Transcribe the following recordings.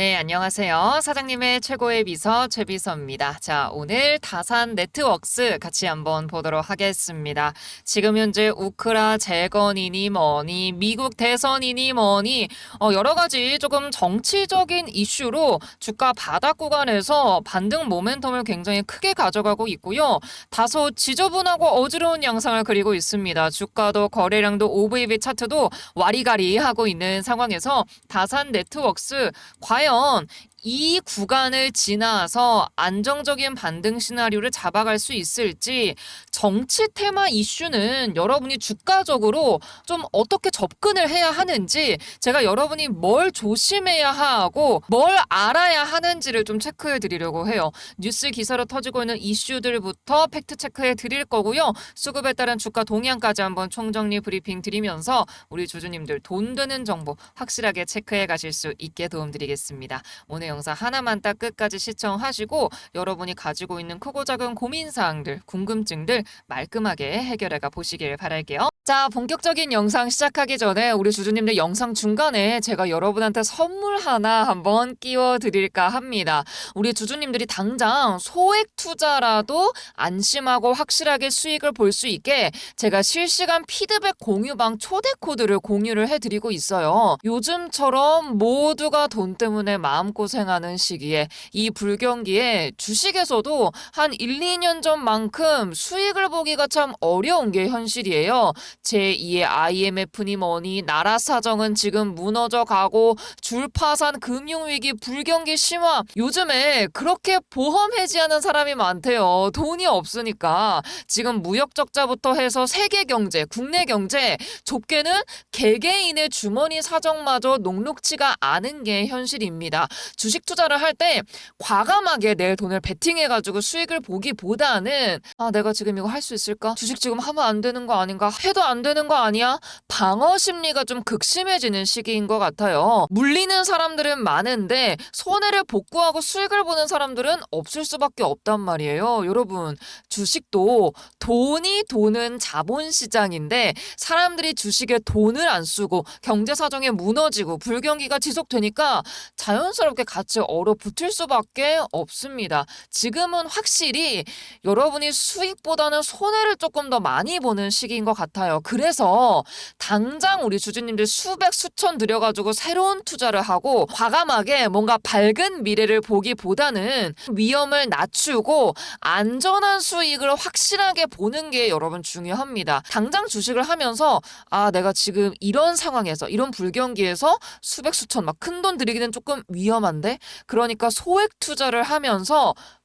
네, 안녕하세요. 사장님의 최고의 비서 최비서입니다. 자, 오늘 다산 네트워크스 같이 한번 보도록 하겠습니다. 지금 현재 우크라 재건이니 뭐니 미국 대선이니 뭐니 어, 여러 가지 조금 정치적인 이슈로 주가 바닥 구간에서 반등 모멘텀을 굉장히 크게 가져가고 있고요. 다소 지저분하고 어지러운 양상을 그리고 있습니다. 주가도 거래량도 OVB 차트도 와리가리 하고 있는 상황에서 다산 네트워크스 과연 그러면 이 구간을 지나서 안정적인 반등 시나리오를 잡아갈 수 있을지 정치 테마 이슈는 여러분이 주가적으로 좀 어떻게 접근을 해야 하는지 제가 여러분이 뭘 조심해야 하고 뭘 알아야 하는지를 좀 체크해 드리려고 해요. 뉴스 기사로 터지고 있는 이슈들부터 팩트 체크해 드릴 거고요. 수급에 따른 주가 동향까지 한번 총정리 브리핑 드리면서 우리 주주님들 돈 되는 정보 확실하게 체크해 가실 수 있게 도움드리겠습니다. 오늘 영상 하나만 딱 끝까지 시청하시고 여러분이 가지고 있는 크고 작은 고민 사항들, 궁금증들 말끔하게 해결해 가 보시길 바랄게요. 자, 본격적인 영상 시작하기 전에 우리 주주님들 영상 중간에 제가 여러분한테 선물 하나 한번 끼워 드릴까 합니다. 우리 주주님들이 당장 소액 투자라도 안심하고 확실하게 수익을 볼 수 있게 제가 실시간 피드백 공유방 초대 코드를 공유를 해 드리고 있어요. 요즘처럼 모두가 돈 때문에 마음고생하는 시기에 이 불경기에 주식에서도 한 1, 2년 전만큼 수익을 보기가 참 어려운 게 현실이에요. 제2의 IMF니 뭐니 나라 사정은 지금 무너져 가고 줄파산 금융위기 불경기 심화 요즘에 그렇게 보험 해지하는 사람이 많대요. 돈이 없으니까 지금 무역 적자부터 해서 세계 경제, 국내 경제 좁게는 개개인의 주머니 사정마저 녹록치가 않은 게 현실입니다. 주식 투자를 할 때 과감하게 내 돈을 베팅해가지고 수익을 보기보다는 아 내가 지금 이거 할 수 있을까? 주식 지금 하면 안 되는 거 아닌가? 해도 안 되는 거 아니야? 방어 심리가 좀 극심해지는 시기인 것 같아요. 물리는 사람들은 많은데 손해를 복구하고 수익을 보는 사람들은 없을 수밖에 없단 말이에요. 여러분 주식도 돈이 도는 자본시장인데 사람들이 주식에 돈을 안 쓰고 경제 사정에 무너지고 불경기가 지속되니까 자연스럽게 같이 얼어붙을 수밖에 없습니다. 지금은 확실히 여러분이 수익보다는 손해를 조금 더 많이 보는 시기인 것 같아요. 그래서 당장 우리 주주님들 수백 수천 들여가지고 새로운 투자를 하고 과감하게 뭔가 밝은 미래를 보기보다는 위험을 낮추고 안전한 수익을 확실하게 보는 게 여러분 중요합니다. 당장 주식을 하면서 아 내가 지금 이런 상황에서 이런 불경기에서 수백 수천 막 큰 돈 들이기는 조금 위험한데 그러니까 소액 투자를 하면서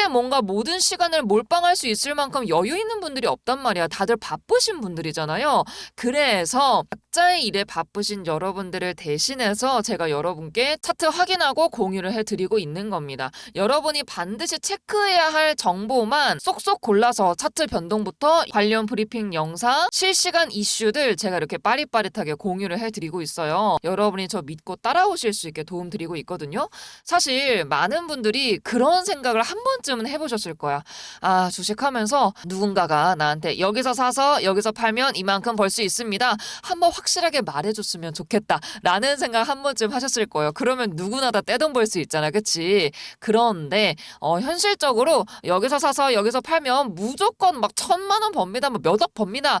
나에게 뭔가 모든 시간을 몰빵할 수 있을 만큼 여유 있는 분들이 없단 말이야. 다들 바쁘신 분들이잖아요. 그래서 각자의 일에 바쁘신 여러분들을 대신해서 제가 여러분께 차트 확인하고 공유를 해드리고 있는 겁니다. 여러분이 반드시 체크해야 할 정보만 쏙쏙 골라서 차트 변동부터 관련 브리핑 영상, 실시간 이슈들 제가 이렇게 빠릿빠릿하게 공유를 해드리고 있어요. 여러분이 저 믿고 따라오실 수 있게 도움드리고 있거든요. 사실 많은 분들이 그런 생각을 한 번쯤 은 해보셨을 거야. 아, 주식하면서 누군가가 나한테 여기서 사서 여기서 팔면 이만큼 벌 수 있습니다. 한번 확실하게 말해줬으면 좋겠다. 라는 생각 한 번쯤 하셨을 거예요. 그러면 누구나 다 떼돈 벌 수 있잖아. 그치? 그런데, 어, 현실적으로 여기서 사서 여기서 팔면 무조건 막 천만 원 법니다. 뭐 몇억 법니다.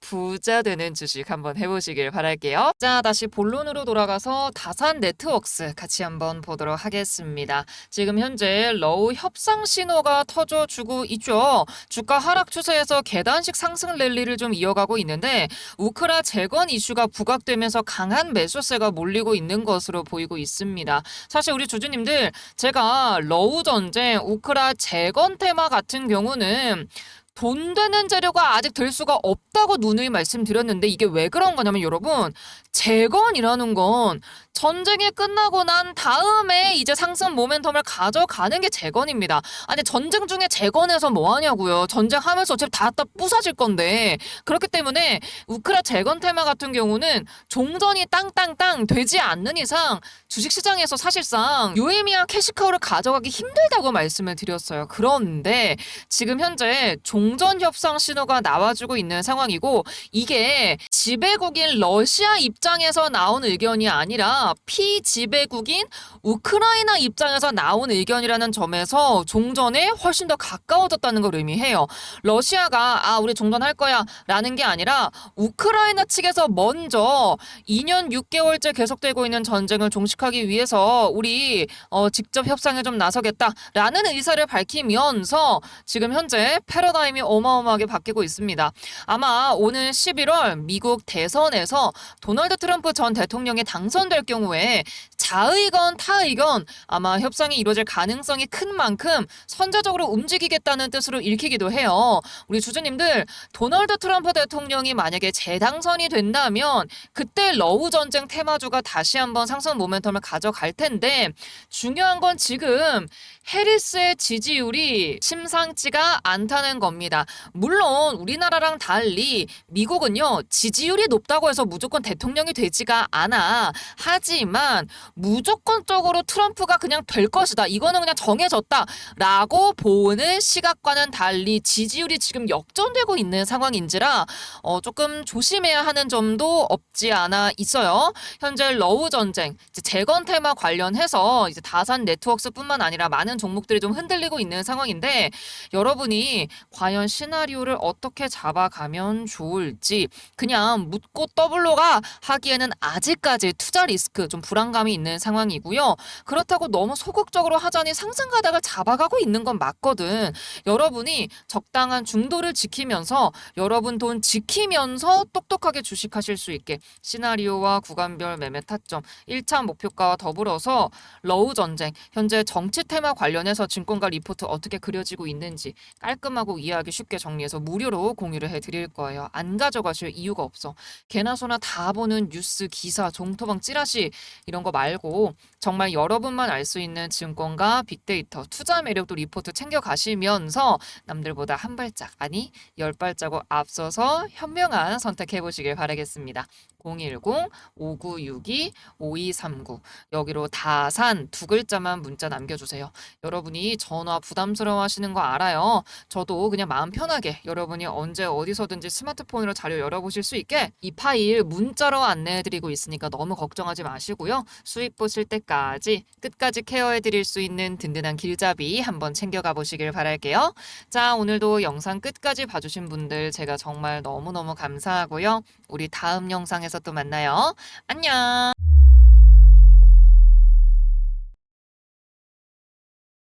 부자 되는 주식 한번 해보시길 바랄게요. 자, 다시 본론으로 돌아가서 다산 네트워크스 같이 한번 보도록 하겠습니다. 지금 현재 러우 협상 신호가 터져주고 있죠. 주가 하락 추세에서 계단식 상승 랠리를 좀 이어가고 있는데 우크라 재건 이슈가 부각되면서 강한 매수세가 몰리고 있는 것으로 보이고 있습니다. 사실 우리 주주님들 제가 러우 전쟁, 우크라 재건 테마 같은 경우는 돈 되는 재료가 아직 될 수가 없다고 누누이 말씀드렸는데 이게 왜 그런 거냐면 여러분 재건이라는 건 전쟁이 끝나고 난 다음에 이제 상승 모멘텀을 가져가는 게 재건입니다. 아니 전쟁 중에 재건해서 뭐 하냐고요. 전쟁하면서 어차피 다, 다 부서질 건데 그렇기 때문에 우크라 재건 테마 같은 경우는 종전이 땅땅땅 되지 않는 이상 주식시장에서 사실상 유의미한 캐시카우를 가져가기 힘들다고 말씀을 드렸어요. 그런데 지금 현재 종전 협상 신호가 나와주고 있는 상황이고 이게 지배국인 러시아 입장 에서 나온 의견이 아니라 피지배국인 우크라이나 입장에서 나온 의견이라는 점에서 종전에 훨씬 더 가까워졌다는 걸 의미해요. 러시아가 아 우리 종전할 거야 라는 게 아니라 우크라이나 측에서 먼저 2년 6개월째 계속되고 있는 전쟁을 종식하기 위해서 우리 어, 직접 협상에 좀 나서겠다라는 의사를 밝히면서 지금 현재 패러다임이 어마어마하게 바뀌고 있습니다. 아마 오늘 11월 미국 대선에서 도널드 트럼프 전 대통령이 당선될 경우에 자의건 타의건 아마 협상이 이루어질 가능성이 큰 만큼 선제적으로 움직이겠다는 뜻으로 읽히기도 해요. 우리 주주님들 도널드 트럼프 대통령이 만약에 재당선이 된다면 그때 러우 전쟁 테마주가 다시 한번 상승 모멘텀을 가져갈 텐데 중요한 건 지금 해리스의 지지율이 심상치가 않다는 겁니다. 물론 우리나라랑 달리 미국은요 지지율이 높다고 해서 무조건 대통령 이 되지가 않아. 하지만 무조건적으로 트럼프가 그냥 될 것이다. 이거는 그냥 정해졌다라고 보는 시각과는 달리 지지율이 지금 역전되고 있는 상황인지라 어, 조금 조심해야 하는 점도 없지 않아 있어요. 현재 러우 전쟁, 재건 테마 관련해서 이제 다산 네트워크스뿐만 아니라 많은 종목들이 좀 흔들리고 있는 상황인데 여러분이 과연 시나리오를 어떻게 잡아가면 좋을지 그냥 묻고 더블로가 하기에는 아직까지 투자 리스크 좀 불안감이 있는 상황이고요. 그렇다고 너무 소극적으로 하자니 상승 가닥을 잡아가고 있는 건 맞거든. 여러분이 적당한 중도를 지키면서 여러분 돈 지키면서 똑똑하게 주식하실 수 있게 시나리오와 구간별 매매 타점 1차 목표가와 더불어서 러우 전쟁 현재 정치 테마 관련해서 증권가 리포트 어떻게 그려지고 있는지 깔끔하고 이해하기 쉽게 정리해서 무료로 공유를 해드릴 거예요. 안 가져가실 이유가 없어. 개나 소나 다 보는 뉴스, 기사, 종토방 찌라시 이런 거 말고 정말 여러분만 알 수 있는 증권가 빅데이터 투자 매력도 리포트 챙겨 가시면서 남들보다 한 발짝 아니 열 발자국 앞서서 현명한 선택해 보시길 바라겠습니다. 010-5962-5239 여기로 다산 두 글자만 문자 남겨주세요. 여러분이 전화 부담스러워 하시는 거 알아요. 저도 그냥 마음 편하게 여러분이 언제 어디서든지 스마트폰으로 자료 열어보실 수 있게 이 파일 문자로 안내해드리고 있으니까 너무 걱정하지 마시고요. 수익 보실 때까지 끝까지 케어해드릴 수 있는 든든한 길잡이 한번 챙겨가 보시길 바랄게요. 자, 오늘도 영상 끝까지 봐주신 분들 제가 정말 너무너무 감사하고요. 우리 다음 영상에서 또 만나요. 안녕!